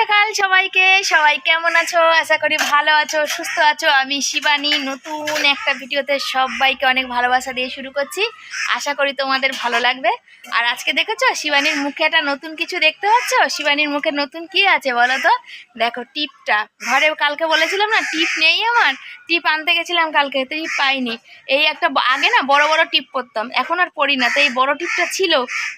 সকাল সবাইকে। সবাই কেমন আছো? আশা করি ভালো আছো, সুস্থ আছো। আমি শিবানী, নতুন একটা ভিডিওতে সবাইকে অনেক ভালোবাসা দিয়ে শুরু করছি। আশা করি তোমাদের ভালো লাগবে। আর আজকে দেখেছ, শিবানীর মুখে একটা নতুন কিছু দেখতে পাচ্ছ? শিবানীর মুখে নতুন কি আছে বলো তো? দেখো, টিপটা। ঘরে কালকে বলেছিলাম না, টিপ নেই আমার। টিপ আনতে গেছিলাম কালকে, টিপ পাইনি। এই একটা আগে না বড় বড় টিপ পরতাম এখন আর পরি না, তো এই বড় টিপটা ছিল।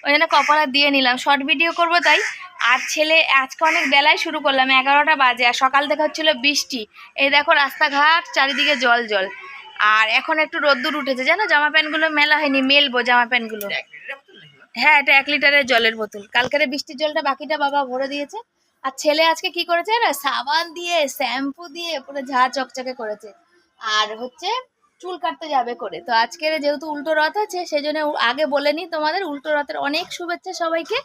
ওই জন্য কপালা দিয়ে নিলাম। শর্ট ভিডিও করব তাই। আর ছেলে আজকে অনেক বেলায় শুরু করলাম এগারোটা বাজে আর সকাল থেকে হচ্ছিল বৃষ্টি। এই দেখো রাস্তাঘাট চারিদিকে জল জল। আর এখন একটু রোদ্দুর উঠেছে জানো? জামা প্যান্টগুলো মেলা হয়নি মেলবো জামা প্যান্টগুলো। হ্যাঁ এটা এক লিটারের জলের বোতল। কালকের বৃষ্টির জলটা বাকিটা বাবা ভরে দিয়েছে। আর ছেলে আজকে কি করেছে? না সাবান দিয়ে শ্যাম্পু দিয়ে পুরো ঝা চকচকে করেছে। আর হচ্ছে চুল কাটতে যাবে করে। তো আজকের যেহেতু উল্টো রথ আছে সেই জন্য আগে বলে নিই তোমাদের, উল্টো রথের অনেক শুভেচ্ছা সবাইকে।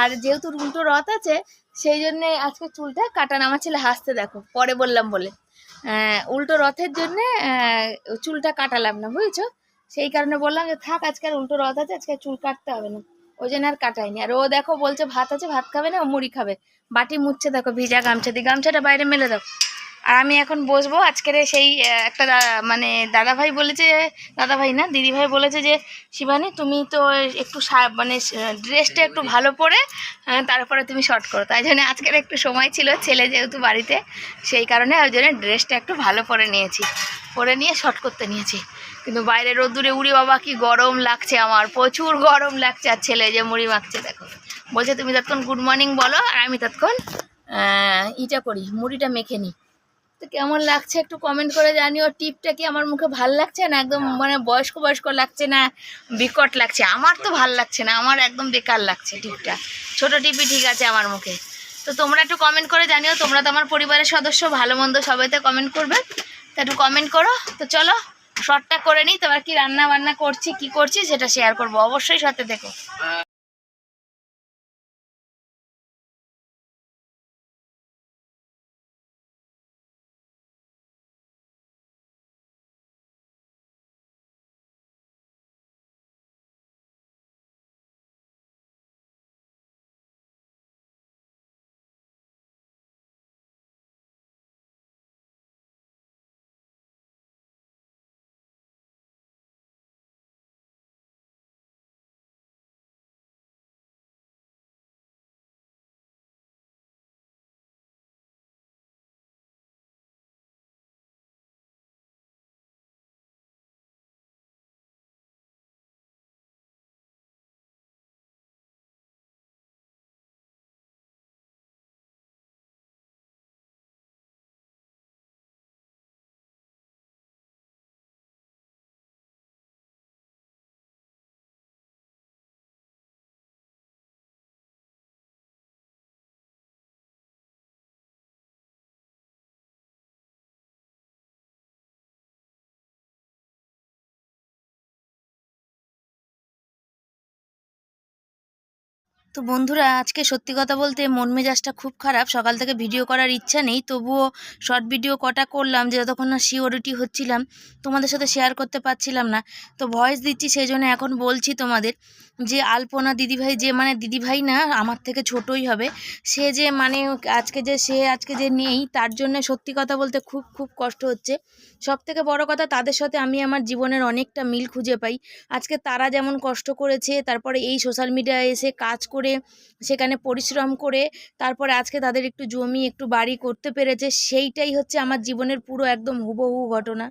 আর যেহেতু উল্টো রথ আছে সেই জন্যে আজকে চুলটা কাটানো আমার ছেলে হাসতে দেখো, পরে বললাম বলে। উল্টো রথের জন্যে চুলটা কাটালাম না, বুঝেছ? সেই কারণে বললাম যে, থাক, আজকে আর উল্টো রথ আছে, আজকে চুল কাটতে হবে না। ওই জন্য আর কাটাইনি। আর ও দেখো বলছে, ভাত আছে, ভাত খাবে না, ও মুড়ি খাবে। বাটি মুচ্ছে দেখো, ভিজা গামছা দিয়ে। গামছাটা বাইরে মেলে দাও। আর আমি এখন বসবো। আজকের সেই একটা মানে দাদা ভাই বলেছে দাদা ভাই না দিদি ভাই বলেছে যে, শিবানী, তুমি তো একটু মানে ড্রেসটা একটু ভালো পরে তারপরে তুমি শর্ট করো। তাই জন্য আজকের একটু সময় ছিল ছেলে যেহেতু বাড়িতে, সেই কারণে ওই জন্য ড্রেসটা একটু ভালো পরে নিয়েছি। পরে নিয়ে শর্ট করতে নিয়েছি। কিন্তু বাইরে রোদ্দুরে, উড়ি বাবা, কি গরম লাগছে আমার, প্রচুর গরম লাগছে। আর ছেলে যে মুড়ি মাখছে, দেখো। বলছে, তুমি তৎক্ষণ গুড মর্নিং বলো, আর আমি তৎক্ষণ ইটা করি, মুড়িটা মেখে নিই। তো কেমন লাগছে একটু কমেন্ট করে জানিও। টিপটা কি আমার মুখে ভালো লাগছে না একদম মানে বয়স্ক বয়স্ক লাগছে না বিকট লাগছে? আমার তো ভালো লাগছে না আমার একদম বেকার লাগছে টিপটা ছোট টিপি ঠিক আছে আমার মুখে। তো তোমরা একটু কমেন্ট করে জানিও তোমরা তো আমার পরিবারের সদস্য ভালো মন্দ সবাইতে কমেন্ট করবে। তো একটু কমেন্ট করো। তো চলো শর্টটা করে নিই। তোমার কি রান্না বান্না করছি কি করছি সেটা শেয়ার করব। অবশ্যই সাথে দেখো। তো বন্ধুরা, আজকে সত্যি কথা বলতে মন মেজাজটা খুব খারাপ। সকাল থেকে ভিডিও করার ইচ্ছা নেই, তবুও শর্ট ভিডিও কটা করলাম যে যতক্ষণ না সিওরিটি হচ্ছিলাম, তোমাদের সাথে শেয়ার করতে পারছিলাম না। তো ভয়েস দিচ্ছি, সেই জন্য এখন বলছি তোমাদের যে আলপনা দিদিভাই যে মানে দিদিভাই না, আমার থেকে ছোটই হবে। সে যে মানে আজকে যে সে আজকে যে নেই, তার জন্য সত্যি কথা বলতে খুব খুব কষ্ট হচ্ছে। সব থেকে বড় কথা, তাদের সাথে আমি আমার জীবনের অনেকটা মিল খুঁজে পাই। আজকে তারা যেমন কষ্ট করেছে, তারপরে এই সোশ্যাল মিডিয়ায় এসে কাজ করে সেখানে পরিশ্রম করে, তারপর আজকে তাদের একটু জমি, একটু বাড়ি করতে পেরেছে, সেইটাই হচ্ছে আমার জীবনের পুরো একদম হুবহু ঘটনা।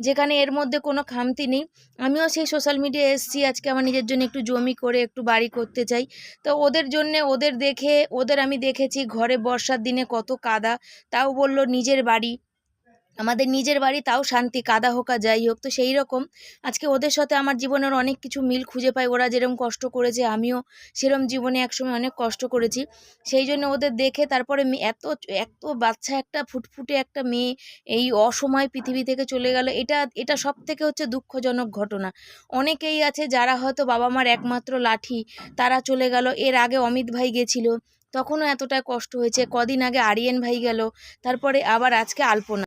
যেখানে এর মধ্যে কোনো খামতি নেই। আমিও সেই সোশ্যাল মিডিয়ায় এসেছি, আজকে আমার নিজের জন্য একটু জমি করে, একটু বাড়ি করতে চাই। তো ওদের জন্যে, ওদের দেখে, ওদের আমি দেখেছি, ঘরে বর্ষার দিনে কত কাদা, তাও বলল নিজের বাড়ি। আমাদের নিজের বাড়ি, তাও শান্তি, কাদা হোক যাই হোক। তো সেই রকম আজকে ওদের সাথে আমার জীবনের অনেক কিছু মিল খুঁজে পাই। ওরা যেরকম কষ্ট করেছে, আমিও সেরকম জীবনে একসময় অনেক কষ্ট করেছি। সেই জন্য ওদের দেখে তারপরে এত এত বাচ্চা একটা ফুটফুটে একটা মেয়ে এই অসময় পৃথিবী থেকে চলে গেল। এটা এটা সব থেকে হচ্ছে দুঃখজনক ঘটনা। অনেকেই আছে যারা হয়তো বাবা মার একমাত্র লাঠি, তারা চলে গেল। এর আগে অমিত ভাই গেছিল, তখনও এতটা কষ্ট হয়েছে। কদিন আগে আরিয়ান ভাই গেল, তারপরে আবার আজকে আলপনা।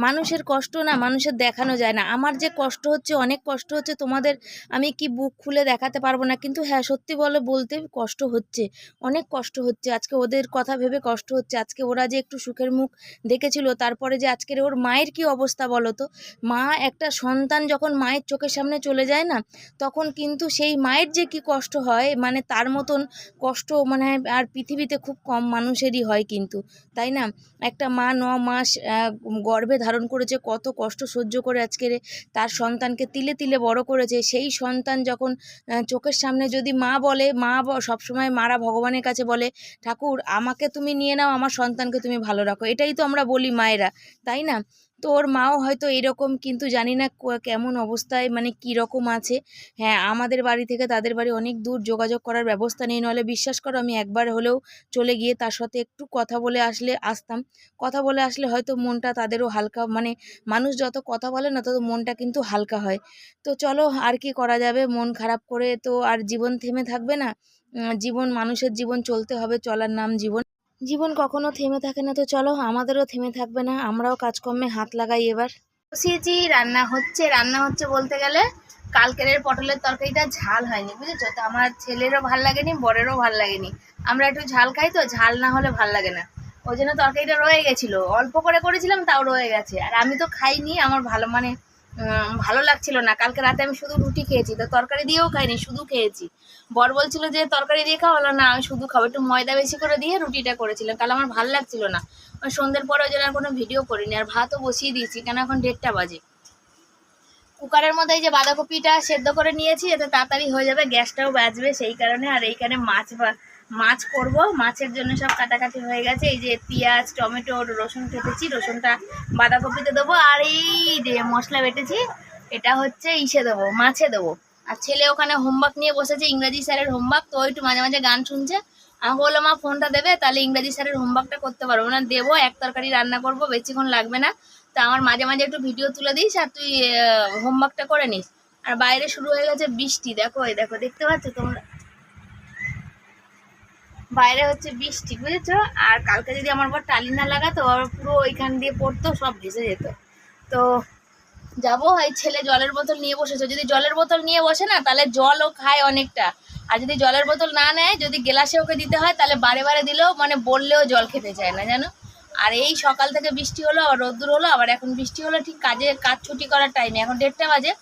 মানুষের কষ্ট না, মানুষের দেখানো যায় না। আমার যে কষ্ট হচ্ছে, অনেক কষ্ট হচ্ছে, তোমাদের আমি কি বুক খুলে দেখাতে পারব না। কিন্তু হ্যাঁ সত্যি বলে বলতে কষ্ট হচ্ছে, অনেক কষ্ট হচ্ছে। আজকে ওদের কথা ভেবে কষ্ট হচ্ছে। আজকে ওরা যে একটু সুখের মুখ দেখেছিল, তারপরে যে আজকের ওর মায়ের কি অবস্থা বলো তো? মা একটা সন্তান যখন মায়ের চোখের সামনে চলে যায় না, তখন কিন্তু সেই মায়ের যে কি কষ্ট হয় মানে তার মতন কষ্ট মানে আর পৃথিবীতে খুব কম মানুষেরই হয় কিন্তু, তাই না? একটা মা ন মাস গর্ভে ধারণ করেছে, কত কষ্ট সহ্য করে আজকের তার সন্তানকে তিলে তিলে বড় করেছে। সেই সন্তান যখন চোখের সামনে যদি মা বলে, মা সবসময় মারা ভগবানের কাছে বলে, ঠাকুর, আমাকে তুমি নিয়ে নাও, আমার সন্তানকে তুমি ভালো রাখো। এটাই তো আমরা বলি মায়েরা, তাই না? তো ওর মাও হয়তো এরকম, কিন্তু জানি না কেমন অবস্থায় মানে কী রকম আছে। হ্যাঁ আমাদের বাড়ি থেকে তাদের বাড়ি অনেক দূর, যোগাযোগ করার ব্যবস্থা নেই, নাহলে বিশ্বাস করো আমি একবার হলেও চলে গিয়ে তার সাথে একটু কথা বলে আসলে আসতাম। কথা বলে আসলে হয়তো মনটা তাদেরও হালকা মানে মানুষ যত কথা বলে না তত মনটা কিন্তু হালকা হয়। তো চলো, আর কি করা যাবে? মন খারাপ করে তো আর জীবন থেমে থাকবে না? জীবন, মানুষের জীবন চলতে হবে, চলার নাম জীবন। জীবন কখনো থেমে থাকে না, তো চলো আমাদেরও থেমে থাকবে না, আমরাও কাজকর্মে হাত লাগাই এবার। বসিয়েছি, রান্না হচ্ছে রান্না হচ্ছে বলতে গেলে কালকের পটলের তরকারিটা ঝাল হয়নি, বুঝেছ? তো আমার ছেলেরও ভালো লাগেনি, বরেরও ভালো লাগেনি। আমরা একটু ঝাল খাই তো, ঝাল না হলে ভালো লাগে না। ওই জন্য তরকারিটা রয়ে গেছিল, অল্প করে করেছিলাম, তাও রয়ে গেছে। আর আমি তো খাইনি, আমার ভালো মানে ভালো লাগছিল না। কালকে রাতে আমি শুধু রুটি খেয়েছি, তো তরকারি দিয়েও খাইনি, শুধু খেয়েছি। বর বলছিল যে তরকারি দিয়ে খাওয়া হলো না, আমি শুধু খাব। একটু ময়দা বেশি করে দিয়ে রুটিটা করেছিলাম। কাল আমার ভালো লাগছিল না। সন্ধ্যের পরে ওই জন্য আর কোনো ভিডিও করিনি। আর ভাতও বসিয়ে দিয়েছি, কেন এখন দেড়টা বাজে। কুকারের মধ্যে এই যে বাঁধাকপিটা সেদ্ধ করে নিয়েছি, এতে তাড়াতাড়ি হয়ে যাবে, গ্যাসটাও বাঁচবে সেই কারণে। আর এইখানে মাছ মাছ করব। মাছের জন্য সব কাটাকাটি হয়ে গেছে। এই যে পেঁয়াজ, টমেটো, রসুন কেটেছি। রসুনটা বাঁধাকপিতে দেবো। আর এই যে মশলা বেটেছি, এটা হচ্ছে ইসে দেবো, মাছে দেবো। আর ছেলে ওখানে হোমওয়ার্ক নিয়ে বসেছে, ইংরাজি স্যারের হোমওয়ার্ক তো একটু মাঝে মাঝে গান শুনছে। আমাকে বলল মা ফোনটা দেবে? তাহলে ইংরাজি স্যারের হোমওয়ার্কটা করতে পারব। না দেবো, এক তরকারি রান্না করব, বেশিক্ষণ লাগবে না। তা আমার মাঝে মাঝে একটু ভিডিও তুলে দিস আর তুই হোমওয়ার্কটা করে নিস। আর বাইরে শুরু হয়ে গেছে বৃষ্টি, দেখো এই, দেখো, দেখতে পাচ্ছ তোমরা? বাইরে হচ্ছে বৃষ্টি, বুঝেছ? আর কালকে যদি আমার বর টালি না লাগাতো পুরো ওইখান দিয়ে পড়তো, সব ভেসে যেত। তো যাব এই ছেলে জলের বোতল নিয়ে বসেছে। যদি জলের বোতল নিয়ে বসে না, তাহলে জলও খায় অনেকটা। আর যদি জলের বোতল না নেয়, যদি গ্লাসে ওকে দিতে হয়, তাহলে বারে বারে দিলেও মানে বললেও জল খেতে চায় না, জানো? আর এই সকাল থেকে বৃষ্টি হলো, আবার রোদ্দুর হলো, আবার এখন বৃষ্টি হলো, ঠিক কাজে, কাজ ছুটি করার টাইমে এখন দেড়টা বাজে,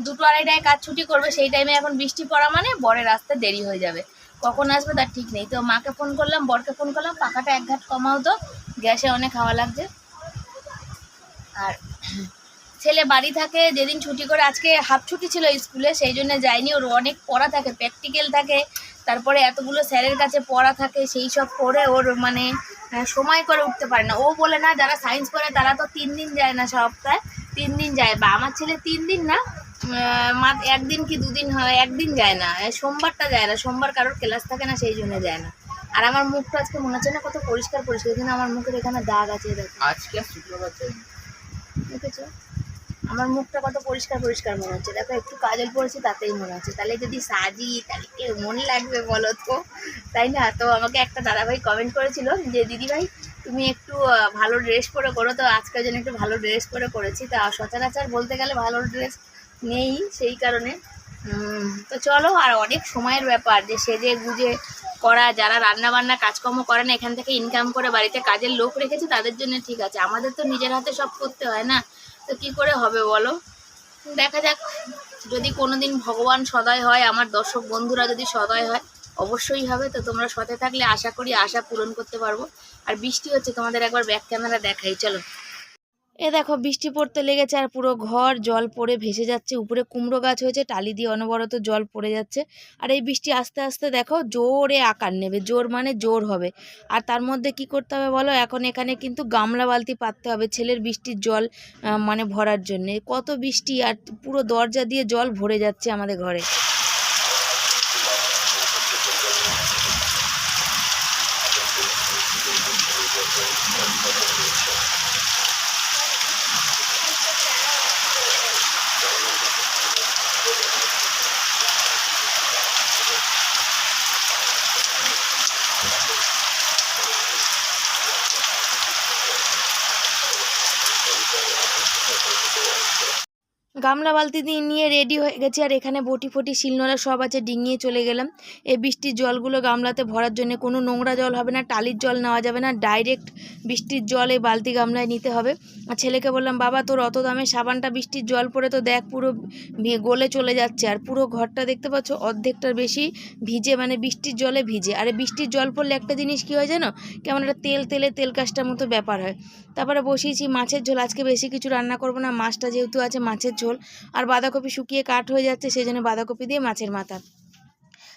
দুটো আড়াইটায় কাজ ছুটি করবে, সেই টাইমে এখন বৃষ্টি পড়া মানে বরের আসতে দেরি হয়ে যাবে। কখন আসবে তার ঠিক নেই। তো মাকে ফোন করলাম, বরকে ফোন করলাম, পাখাটা এক ঘাট কমাও তো, গ্যাসে অনেক হাওয়া লাগছে। আর ছেলে বাড়ি থাকে যেদিন ছুটি করে আজকে হাফ ছুটি ছিল স্কুলে সেই জন্য যায়নি। ওর অনেক পড়া থাকে প্র্যাকটিক্যাল থাকে। তারপরে এতগুলো স্যারের কাছে পড়া থাকে সেই সব করে ওর মানে সময় করে উঠতে পারে না। ও বলে না যারা সায়েন্স করে তারা তো তিন দিন যায় না সপ্তাহে তিন দিন যায়। বা আমার ছেলে তিন দিন না আহ, মা- একদিন কি দুদিন হয় একদিন যায় না। সোমবারটা যায় না সোমবার কারোর ক্লাস থাকে না সেই জন্য যায় না। আর আমার মুখটা আজকে মনে হচ্ছে না কত পরিষ্কার পরিষ্কার কিন্তু আমার মুখের এখানে দাগ আছে দেখো আজকে শুক্রবার দেখেছ? আমার মুখটা কত পরিষ্কার পরিষ্কার মনে হচ্ছে। দেখো, একটু কাজল পড়েছি, তাতেই মনে হচ্ছে। তাহলে যদি সাজি, তাহলে কে মনে লাগবে বলো তো? তাই না? তো আমাকে একটা দাদাভাই কমেন্ট করেছিল যে, দিদিভাই, তুমি একটু ভালো ড্রেস পরে করো তো। আজকের জন্য একটু ভালো ড্রেস পরে করেছি। তা সচরাচর বলতে গেলে ভালো ড্রেস নেই সেই কারণে। তো চলো, আর অনেক সময়ের ব্যাপার যে সেজে গুজে করা, যারা রান্না বান্না কাজকর্ম করে না, এখান থেকে ইনকাম করে বাড়িতে কাজের লোক রেখেছে, তাদের জন্য ঠিক আছে। আমাদের তো নিজের হাতে সব করতে হয় না। তো কি করে হবে বলো? দেখা যাক, যদি কোনোদিন ভগবান সদয় হয়, আমার দর্শক বন্ধুরা যদি সদয় হয়, অবশ্যই হবে। তো তোমরা সতে থাকলে আশা করি আশা পূরণ করতে পারব। আর বৃষ্টি হচ্ছে, তোমাদের একবার ব্যাক ক্যামেরা দেখাই। চলো। এ দেখো, বৃষ্টি পড়তে লেগেছে আর পুরো ঘর জল পড়ে ভেসে যাচ্ছে। উপরে কুমড়ো গাছ হয়েছে, টালি দিয়ে অনবরত জল পড়ে যাচ্ছে। আর এই বৃষ্টি আস্তে আস্তে দেখো, জোরে আকার নেবে। জোর মানে জোর হবে। আর তার মধ্যে কি করতে হবে বলো? এখন এখানে কিন্তু গামলা বালতি পাততে হবে ছেলের বৃষ্টির জল মানে ভরার জন্যে। কত বৃষ্টি আর পুরো দরজা দিয়ে জল ভরে যাচ্ছে আমাদের ঘরে। গামলা বালতি দিয়ে নিয়ে রেডি হয়ে গেছি আর এখানে বটি ফটি, শিলনোড়া সব আছে, ডিঙিয়ে চলে গেলাম। এই বৃষ্টির জলগুলো গামলাতে ভরার জন্য কোনো নোংরা জল হবে না, টালির জল নেওয়া যাবে না ডাইরেক্ট বৃষ্টির জল এই বালতি গামলায় নিতে হবে। আর ছেলেকে বললাম, বাবা, তোর অত দামে সাবানটা বৃষ্টির জল পড়ে তো দেখ, পুরো গলে চলে যাচ্ছে। আর পুরো ঘরটা দেখতে পাচ্ছ, অর্ধেকটার বেশি ভিজে মানে বৃষ্টির জলে ভিজে। আর বৃষ্টির জল পড়লে একটা জিনিস কী হয় জানো? কেমন একটা তেল, তেলে তেল কাজটার মতো ব্যাপার হয়। তারপরে বসিয়েছি, মাছের ঝোল। আজকে বেশি কিছু রান্না করব না, মাছটা যেহেতু আছে মাছের ঝোল। আর বাঁধাকপি শুকিয়ে কাঠ হয়ে যাচ্ছে, সেই জন্য বাঁধাকপি দিয়ে মাছের মাথা।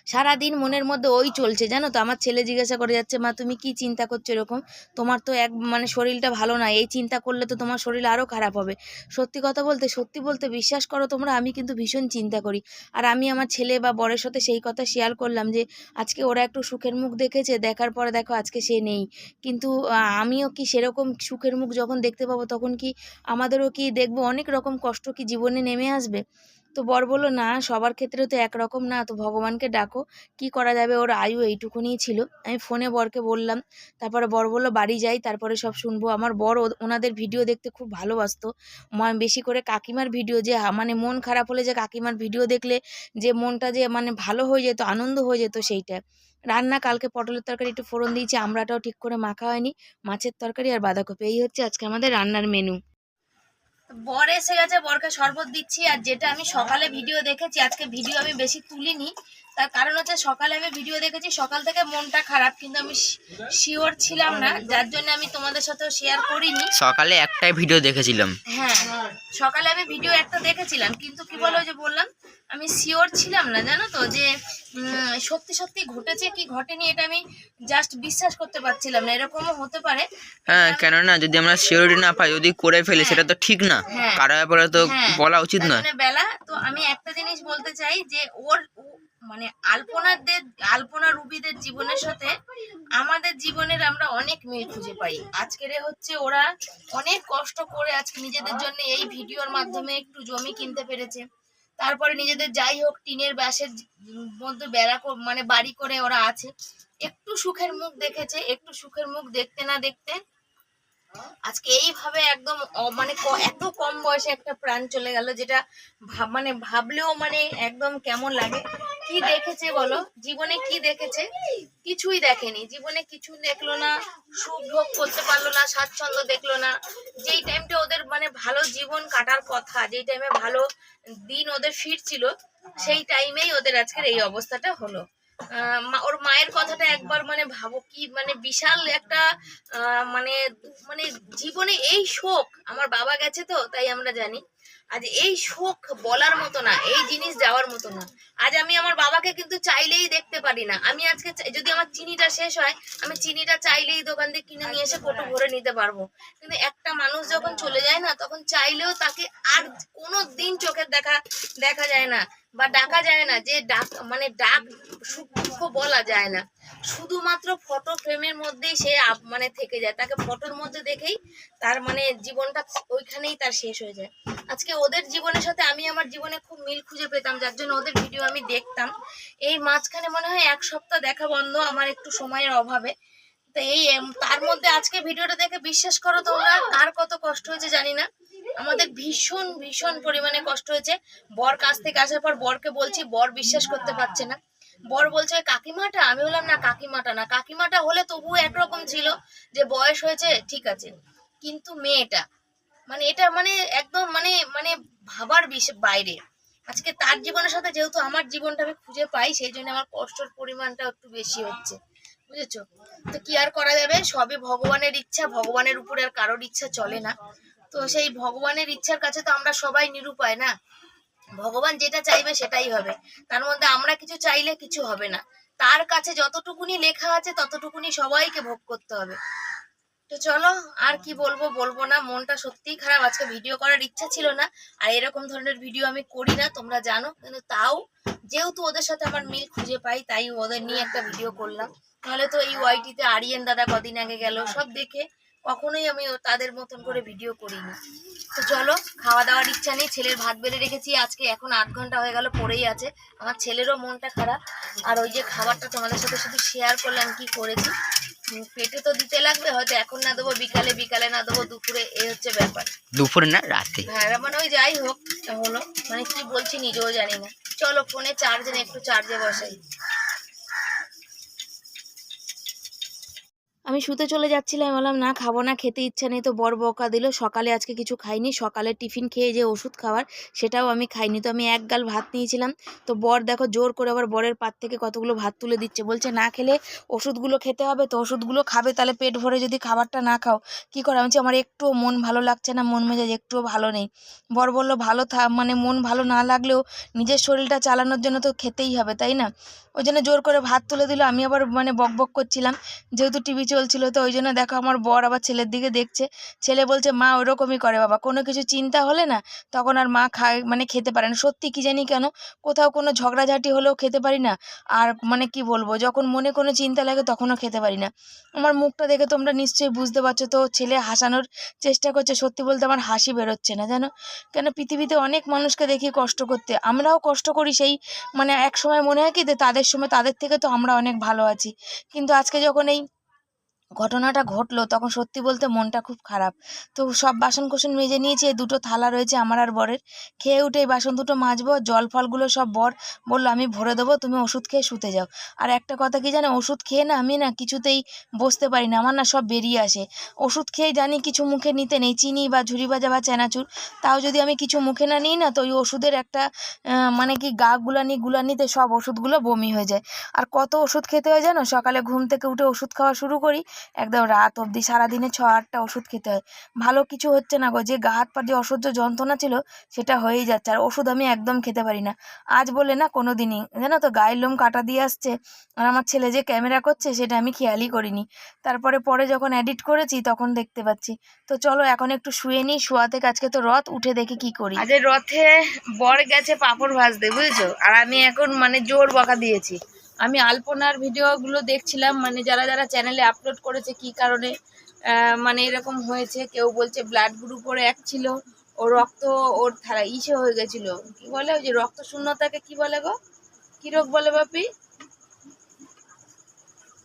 সারাদিন মনের মধ্যে ওই চলছে। জানো তো, আমার ছেলে জিজ্ঞাসা করে যাচ্ছে, মা, তুমি কি চিন্তা করছ এরকম? তোমার তো এক মানে শরীরটা ভালো না। এই চিন্তা করলে তো তোমার শরীর আরও খারাপ হবে। সত্যি কথা বলতে, সত্যি বলতে বিশ্বাস করো তোমরা, আমি কিন্তু ভীষণ চিন্তা করি। আর আমি আমার ছেলে বা বরের সাথে সেই কথা শেয়ার করলাম যে, আজকে ওরা একটু সুখের মুখ দেখেছে, দেখার পরে দেখো আজকে সে নেই। কিন্তু আমিও কি সেরকম সুখের মুখ যখন দেখতে পাবো, তখন কি আমাদেরও কি দেখব? অনেক রকম কষ্ট কি জীবনে নেমে আসবে? তো বর বলল, না, সবার ক্ষেত্রে তো একরকম না, তো ভগবানকে ডাকো। কি করা যাবে? ওর আয়ু এইটুকুনিই ছিল। আমি ফোনে বরকে বললাম, তারপরে বর বলল, বাড়ি যাই, তারপরে সব শুনব। আমার বর ওনাদের ভিডিও দেখতে খুব ভালোবাসতো। বেশি করে কাকিমার ভিডিও যে মানে মন খারাপ হলে যে, কাকিমার ভিডিও দেখলে যে, মনটা যে মানে ভালো হয়ে যেত, আনন্দ হয়ে যেত সেইটা। রান্না, কালকে পটলের তরকারি একটু ফোড়ন দিয়েছি, আমরাটাও ঠিক করে মাখা হয়নি। মাছের তরকারি আর বাঁধাকপি, এই হচ্ছে আজকে আমাদের রান্নার মেনু বর এসে গেছে, বরকে শরবত দিচ্ছি, আর যেটা আমি সকালে ভিডিও দেখেছি, আজকে ভিডিও আমি বেশি তুলিনি। তার কারণ হচ্ছে সকালে আমি ভিডিও দেখেছি সকাল থেকে মনটা খারাপ কিন্তু আমি শিওর ছিলাম না যার জন্য আমি তোমাদের সাথেও শেয়ার করিনি। সকালে একটাই ভিডিও দেখেছিলাম। হ্যাঁ সকালে আমি ভিডিও একটা দেখেছিলাম কিন্তু কি বলো যে বললাম আমি শিওর ছিলাম না জানো তো যে সত্যি সত্যি ঘটেছে কি ঘটেনি এটা আমি জাস্ট বিশ্বাস করতে পারছিলাম না এরকমও হতে পারে। হ্যাঁ কেননা যদি আমরা সিওরিটি না পাই যদি করে ফেলি সেটা তো ঠিক না। হ্যাঁ। কারও ব্যাপারে তো হ্যাঁ, বলা উচিত নয়। বেলা তো আমি একটা জিনিস বলতে চাই যে ওর মানে আলপনাদের আলপনা রুবিদের জীবনের সাথে আমাদের জীবনের আমরা অনেক মিল খুঁজে পাই। আজকের হচ্ছে ওরা অনেক কষ্ট করে আজকে নিজেদের জন্য এই ভিডিওর মাধ্যমে একটু জমি কিনতে পেরেছে। তারপরে নিজেদের যাই হোক টিনের ব্যাসের মধ্যে বেড়া মানে বাড়ি করে ওরা আছে। একটু সুখের মুখ দেখেছে, একটু সুখের মুখ দেখতে না দেখতে আজকে এইভাবে একদম মানে এত কম বয়সে একটা প্রাণ চলে গেল যেটা মানে ভাবলেও মানে একদম কেমন লাগে। কি দেখেছে বলো? জীবনে কি দেখেছে? কিছুই দেখেনি। জীবনে কিছু দেখল না, সুখ ভোগ করতে পারল না, স্বাচ্ছন্দ্য দেখল না। যেই টাইমটা ওদের মানে ভালো জীবন কাটার কথা, যেই টাইমে ভালো দিন ওদের ফিরছিল, সেই টাইমেই ওদের আজকের এই অবস্থাটা হলো। ওর মায়ের কথাটা একবার মানে ভাবো কি মানে বিশাল একটা মানে মানে জীবনে এই শোক আমার বাবা গেছে তো, তাই আমরা জানি। আজ এই শোক বলার মতো না, এই জিনিস যাওয়ার মতো না। আজ আমি আমার বাবাকে কিন্তু চাইলেই দেখতে পারি না। আমি আজকে যদি আমার চিনিটা শেষ হয়, আমি চিনিটা চাইলেই দোকান দিয়ে কিনে নিয়ে এসে কোটো ভরে নিতে পারব। কিন্তু একটা মানুষ যখন চলে যায় না, তখন চাইলেও তাকে আর কোনো দিন চোখের দেখা দেখা যায় না বা ডাকা যায় না যে ডাক মানে ডাক সুখ দুঃখ বলা যায় না। শুধুমাত্র ফটো ফ্রেমের মধ্যেই সে মানে থেকে যায়। তাকে ফটোর মধ্যে দেখেই তার মানে জীবনটা ওইখানেই তার শেষ হয়ে যায়। আজকে ওদের জীবনের সাথে আমি আমার জীবনে খুব মিল খুঁজে পেতাম, যার জন্য ওদের ভিডিও আমি দেখতাম। এই মাঝখানে মনে হয় এক সপ্তাহ দেখা বন্ধ, আমার একটু সময়ের অভাবে। তো এই তার মধ্যে আজকে ভিডিওটা দেখে বিশ্বাস করো তোমরা, কার কত কষ্ট হয়েছে জানি না। আমাদের ভীষণ ভীষণ পরিমাণে কষ্ট হয়েছে। বর কাছ থেকে আসার পর বরকে বলছি, বর বিশ্বাস করতে পারছে না। বর বলছে "ওই কাকিমাটা? আমি বললাম, না, কাকিমাটা না। কাকিমাটা হলে তবুও একরকম ছিল যে বয়স হয়েছে, ঠিক আছে। কিন্তু মেয়েটা মানে এটা মানে একদম মানে মানে ভাবার বিষ- বাইরে। আজকে তার জীবনের সাথে যেহেতু আমার জীবনটা আমি খুঁজে পাই, সেই জন্য আমার কষ্টের পরিমাণটা একটু বেশি হচ্ছে। বুঝেছ? তো কি আর করা যাবে? সবই ভগবানের ইচ্ছা, ভগবানের উপরে আর কারোর ইচ্ছা চলে না। তো সেই ভগবানের ইচ্ছার কাছে তো আমরা সবাই নিরুপায় না। ভগবান যেটা চাইবে সেটাই হবে। তার মধ্যে আমরা কিছু চাইলে কিছু হবে না। তার কাছে যতটুকুনি লেখা আছে, ততটুকুনি সবাইকে ভোগ করতে হবে। তো চলো, আর কি বলব বলব না, মনটা সত্যিই খারাপ। আজকে ভিডিও করার ইচ্ছা ছিল না, আর এরকম ধরনের ভিডিও আমি করি না, তোমরা জানো। কিন্তু তাও যেহেতু ওদের সাথে আমার মিল খুঁজে পাই, তাই ওদের নিয়ে একটা ভিডিও করলাম। তাহলে তো এই ওয়াইটিতে আরিয়ান দাদা কদিন আগে গেল, সব দেখে কখনোই আমি তাদের মতন করে ভিডিও করিনি। তো চলো, খাওয়া দাওয়ার ইচ্ছা নেই, ছেলের ভাত বেড়ে রেখেছি, আজকে এখন আধ ঘণ্টা হয়ে গেল, পড়েই আছে। আমার ছেলেরও মনটা খারাপ। আর ওই যে খাবারটা তোমাদের সাথে শুধু শেয়ার করলাম, কি করেছি পেটে তো দিতে লাগবে হয়তো এখন না দেবো বিকালে বিকালে না দেবো দুপুরে এ হচ্ছে ব্যাপার। দুপুরে না রাতে? হ্যাঁ মানে ওই যাই হোক হলো মানে কি বলছি নিজেও জানি না। চলো ফোনে চার্জ নেই একটু চার্জে বসাই। আমি শুতে চলে যাচ্ছিলাম বললাম, না, খাব না, খেতে ইচ্ছা নেই। তো বর বকা দিল, সকালে আজকে কিছু খাইনি, সকালে টিফিন খেয়ে যে ওষুধ খাওয়ার, সেটাও আমি খাইনি। তো আমি এক গাল ভাত নিয়েছিলাম, তো বর দেখো জোর করে আবার বরের পাত থেকে কতগুলো ভাত তুলে দিচ্ছে, বলছে, না খেলে ওষুধগুলো খেতে হবে, তো ওষুধগুলো খাবে, তাহলে পেট ভরে যদি খাবারটা না খাও, কী করে? আমি আমার একটুও মন ভালো লাগছে না, মন মেজাজ একটুও ভালো নেই। বর বলল, ভালো থা মানে মন ভালো না লাগলেও নিজের শরীরটা চালানোর জন্য তো খেতেই হবে, তাই না? ওই জন্য জোর করে ভাত তুলে দিল। আমি আবার মানে বক বক করছিলাম। যেহেতু টিভি চলছিল তো ওই জন্য দেখো আমার বর আবার ছেলের দিকে দেখছে। ছেলে বলছে, মা, ওরকমই করে বাবা। কোনো কিছু চিন্তা হলে না তখন আর মা খায় মানে খেতে পারে না। সত্যি কি জানি কেন? কোথাও কোনো ঝগড়াঝাটি হলেও খেতে পারি না। আর মানে কি বলব, যখন মনে কোনো চিন্তা লাগে তখনও খেতে পারি না। আমার মুখটা দেখে তোমরা নিশ্চয়ই বুঝতে পারছ তো, ছেলে হাসানোর চেষ্টা করছে। সত্যি বলতে আমার হাসি বেরোচ্ছে না, জানো? কেন পৃথিবীতে অনেক মানুষকে দেখি কষ্ট করতে। আমরাও কষ্ট করি সেই মানে এক সময় মনে হয় কি যে তাদের সময় তাদের থেকে তো আমরা অনেক ভালো আছি। কিন্তু আজকে যখন এই ঘটনাটা ঘটলো, তখন সত্যি বলতে মনটা খুব খারাপ। তো সব বাসন কোসন মেজে নিয়েছি, এই দুটো থালা রয়েছে আমার আর বরের। খেয়ে উঠে বাসন দুটো মাজবো, জল ফলগুলো সব বর বলল, আমি ভরে দেবো, তুমি ওষুধ খেয়ে শুতে যাও। আর একটা কথা কি জানো, ওষুধ খেয়ে না আমি না কিছুতেই বসতে পারি না, আমার না সব বেরিয়ে আসে। ওষুধ খেয়ে জানি কিছু মুখে নিতে নেই, চিনি বা ঝুরি ভাজা বা চানাচুর, তাও যদি আমি কিছু মুখে না নিই না, তো ওই ওষুধের একটা মানে কি গা গুলানি গুলানিতে সব ওষুধগুলো বমি হয়ে যায়। আর কত ওষুধ খেতে হয় জানো, সকালে ঘুম থেকে উঠে ওষুধ খাওয়া শুরু করি একদম রাত অবধি সারাদিনে ছ আটটা ওষুধ খেতে হয়। ভালো কিছু হচ্ছে না গো, যে গা হাত পা যে অসহ্য যন্ত্রণা ছিল সেটা হয়েই যাচ্ছে, আর ওষুধ আমি একদম খেতে পারি না। আজ বলে না কোনো দিনই জানো তো গায়ের লোম কাটা দিয়ে আসছে, আর আমার ছেলে যে ক্যামেরা করছে সেটা আমি খেয়ালই করিনি। তারপরে পরে যখন এডিট করেছি তখন দেখতে পাচ্ছি। তো চলো এখন একটু শুয়ে নিই, শুয়া থেকে আজকে তো রথ, উঠে দেখি কি করি। আজ রথে বর গেছে পাঁপড় ভাজতে, বুঝেছ? আর আমি এখন মানে জোর বকা দিয়েছি। আমি আলপনার ভিডিওগুলো দেখছিলাম মানে যারা যারা চ্যানেলে আপলোড করেছে কি কারণে মানে এরকম হয়েছে, কেউ বলছে ব্লাড গ্রুপ ওর এক ছিল, ও রক্ত ওর থালা, ইসে হয়ে গেছিল। কি বলে ওই যে রক্ত শূন্যতাকে কি বলে গো? কি রোগ বলে বাপি?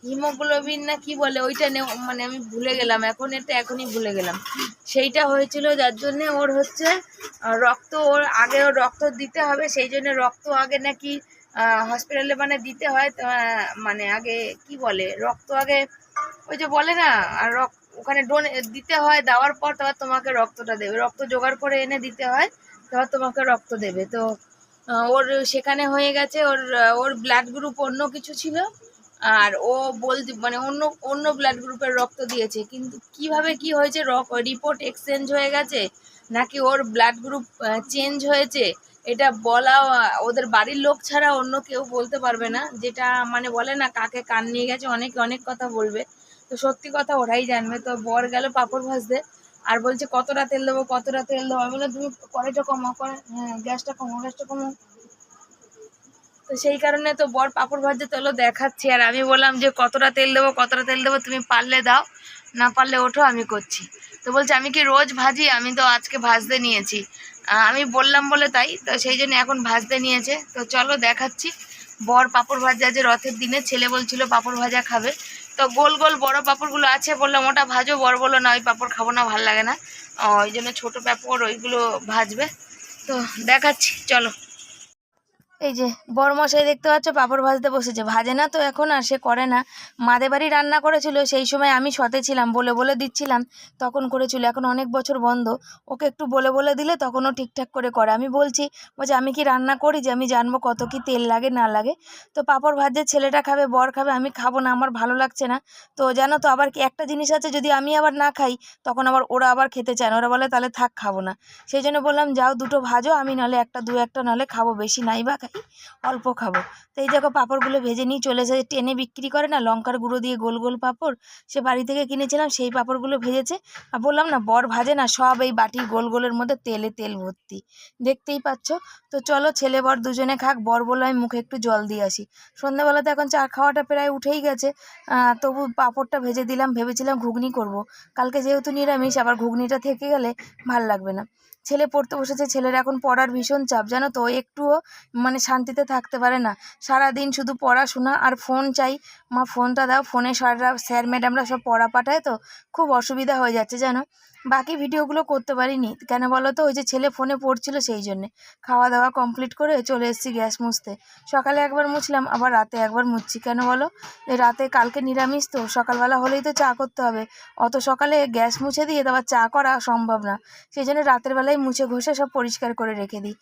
হিমোগ্লোবিন না কি বলে, ওইটা নে মানে আমি ভুলে গেলাম, এখন এটা এখনই ভুলে গেলাম। সেইটা হয়েছিল যার জন্য ওর হচ্ছে রক্ত ওর আগে ওর রক্ত দিতে হবে, সেই জন্য রক্ত আগে নাকি হসপিটালে মানে দিতে হয় মানে আগে কি বলে, রক্ত আগে, ওই যে বলে না, আর রক্ত ওখানে ডোন দিতে হয়, দেওয়ার পর তারপর তোমাকে রক্তটা দেবে। রক্ত জোগাড় করে এনে দিতে হয়, তারপর তোমাকে রক্ত দেবে। তো ওর সেখানে হয়ে গেছে, ওর ওর ব্লাড গ্রুপ অন্য কিছু ছিল, আর ও বল মানে অন্য অন্য ব্লাড গ্রুপের রক্ত দিয়েছে। কিন্তু কীভাবে কি হয়েছে রিপোর্ট এক্সচেঞ্জ হয়ে গেছে, নাকি ওর ব্লাড গ্রুপ চেঞ্জ হয়েছে এটা বলা, ওদের বাড়ির লোক ছাড়া অন্য কেউ বলতে পারবে না। যেটা মানে বলে না, কাকে কান নিয়ে গেছে, অনেকে, অনেক কথা বলবে। তো সত্যি কথা ওরাই জানবে। তো বর গেল পাঁপড় ভাজতে আর বলছে কতটা তেল দেবো কতটা তেল দেবো? আমি বললাম, তুমি কড়াইটা কমাও করে হ্যাঁ গ্যাসটা কমাও গ্যাসটা কমাও। তো সেই কারণে তো বর পাপড় ভাজতে তোলো দেখাচ্ছি। আর আমি বললাম যে কতটা তেল দেবো কতটা তেল দেবো, তুমি পারলে দাও, না পারলে ওঠো, আমি করছি। তো বলছে, আমি কি রোজ ভাজি? আমি তো আজকে ভাজতে নিয়েছি। আমি বললাম বলে তাই, তো সেই জন্য এখন ভাজতে নিয়েছে। তো চলো দেখাচ্ছি। বর পাপড় ভাজা যে রথের দিনে, ছেলে বলছিল পাপড় ভাজা খাবে। তো গোল গোল বড় পাপড়গুলো আছে বললাম, ওটা ভাজো। বড় বলো না, ওই পাপড় খাব না, ভালো লাগে না। ওই জন্য ছোটো পাপড় ওইগুলো ভাজবে। তো দেখাচ্ছি, চলো। এই যে বড় মশাই দেখতে পাচ্ছ, পাঁপড় ভাজতে বসেছে। ভাজে না তো এখন আর সে করে না। মাদে বাড়ি রান্না করেছিল, সেই সময় আমি সতে ছিলাম, বলে বলে দিচ্ছিলাম, তখন করেছিল, এখন অনেক বছর বন্ধ। ওকে একটু বলে বলে দিলে তখনও ঠিকঠাক করে করে। আমি বলছি, বলছে, আমি কি রান্না করি যে, আমি জানব কত কি তেল লাগে, না লাগে? তো পাঁপড় ভাজে, ছেলেটা খাবে, বর খাবে, আমি খাব না, আমার ভালো লাগছে না। তো জানো তো, আবার একটা জিনিস আছে, যদি আমি আবার না খাই, তখন আবার ওরা আবার খেতে চায় না। ওরা বলে, তাহলে থাক, খাব না। সেই জন্য বললাম, যাও দুটো ভাজো, আমি নাহলে একটা, দু একটা নাহলে খাব, বেশি নাই বা খাই অল্প খাব। তো এই দেখো পাঁপড়গুলো ভেজে নিয়ে চলে এসে টেনে বিক্রি করে না, লঙ্কার গুঁড়ো দিয়ে গোল গোল পাঁপড় সে বাড়ি থেকে কিনেছিলাম, সেই পাঁপড়গুলো ভেজেছে। আর বললাম না, বর ভাজে না, সব এই বাটি গোল গোলের মধ্যে তেলে তেল ভর্তি। দেখতেই পাচ্ছ? তো চলো ছেলে বর দুজনে খাক, বর বলে আমি মুখে একটু জল দিয়ে আসি। সন্ধ্যাবেলাতে এখন চা খাওয়াটা প্রায় উঠেই গেছে। তবু পাঁপড়টা ভেজে দিলাম, ভেবেছিলাম ঘুগনি করব। কালকে যেহেতু নিরামিষ, আবার ঘুগনিটা থেকে গেলে ভালো লাগবে না। ছেলে পড়তে বসেছে, ছেলের এখন পড়ার ভীষণ চাপ, জানো তো? একটুও মানে শান্তিতে থাকতে পারে না। সারা দিন শুধু পড়াশোনা আর ফোন চাই। মা, ফোনটা দাও, ফোনে স্যাররা স্যার, ম্যাডামরা সব পড়া পাঠায় তো? খুব অসুবিধা হয়ে যাচ্ছে, জানো? বাকি ভিডিওগুলো করতে পারিনি। কেন বলো তো ওই যে ছেলে ফোনে পড়ছিল সেই জন্যে। খাওয়া দাওয়া কমপ্লিট করে চলে এসেছি গ্যাস মুছতে। সকালে একবার মুছলাম, আবার রাতে একবার মুছছি। কেন বলো? রাতে কালকে নিরামিষ তো, সকালবেলা হলেই তো চা করতে হবে। অত সকালে গ্যাস মুছে দিয়ে তারপর চা করা সম্ভব না। সেই জন্য রাতের বেলায় মুছে ঘষে সব পরিষ্কার করে রেখে দিই।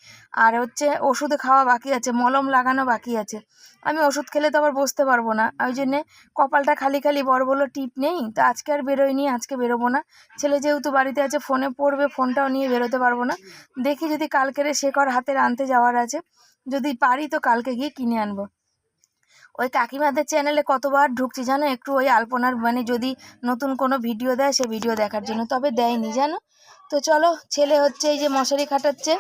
আর হচ্ছে ওষুধ খাওয়া বাকি আছে, মলম লাগানো বাকি আছে। আমি ওষুধ খেলে তো আবার বসতে পারব না। ওই জন্যে কপালটা খালি খালি বড় বড় টিপ নেই। তো আজকে আর বেরোয়নি আজকে বেরোবো না। ছেলে যেহেতু বাড়িতে আছে, ফোনে পড়বে, ফোনটাও নিয়ে বেরোতে পারব না। দেখি যদি কালকেরে শেখর হাতের আনতে যাওয়ার আছে, যদি পারি তো কালকে গিয়ে কিনে আনব। ওই কাকিমাদের চ্যানেলে কতবার ঢুকছি জানো? একটু ওই আলপনার মানে যদি নতুন কোনো ভিডিও দেয়, সে ভিডিও দেখার জন্য। তবে দেয়নি, জানো? তো চলো, ছেলে হচ্ছে এই যে মশারি খাটাচ্ছে।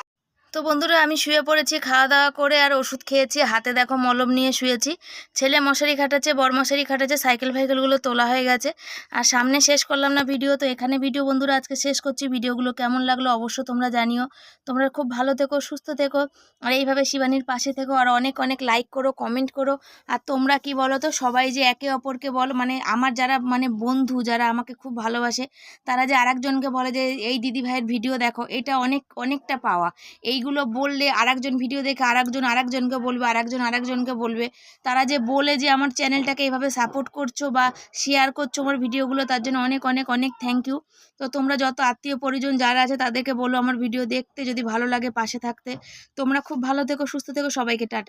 তো বন্ধুরা, আমি শুয়ে পড়েছি খাওয়া দাওয়া করে আর ওষুধ খেয়েছি, হাতে দেখো মলম নিয়ে শুয়েছি। ছেলে মশারি খাটাচ্ছে, বর মশারি খাটাচ্ছে, সাইকেল ফাইকেলগুলো তোলা হয়ে গেছে। আর সামনে শেষ করলাম না ভিডিও, তো এখানে ভিডিও বন্ধুরা, আজকে শেষ করছি। ভিডিওগুলো কেমন লাগল অবশ্য তোমরা জানিও। তোমরা খুব ভালো থেকো, সুস্থ থেকো। আর এইভাবে শিবানীর পাশে থেকো আর অনেক অনেক লাইক করো কমেন্ট করো। আর তোমরা কি বলো তো, সবাই যে একে অপরকে বলো মানে আমার যারা মানে বন্ধু যারা আমাকে খুব ভালোবাসে, তারা যে আরেকজনকে বলে যে, এই দিদি ভাইয়ের ভিডিও দেখো, এটা অনেক, অনেকটা পাওয়া। এইগুলো বললে আরেকজন ভিডিও দেখে আরেকজন আরেকজনকে বলবে, আরেকজন আরেকজনকে বলবে। তারা যে বলে যে আমার চ্যানেলটাকে এইভাবে সাপোর্ট করছ বা শেয়ার করছ আমার ভিডিওগুলো তার জন্য অনেক অনেক অনেক থ্যাংক ইউ তো তোমরা যত আত্মীয় পরিজন যারা আছে, তাদেরকে বলো আমার ভিডিও দেখতে যদি ভালো লাগে পাশে থাকতে। তোমরা খুব ভালো থেকো, সুস্থ থেকো, সবাইকে টাটা।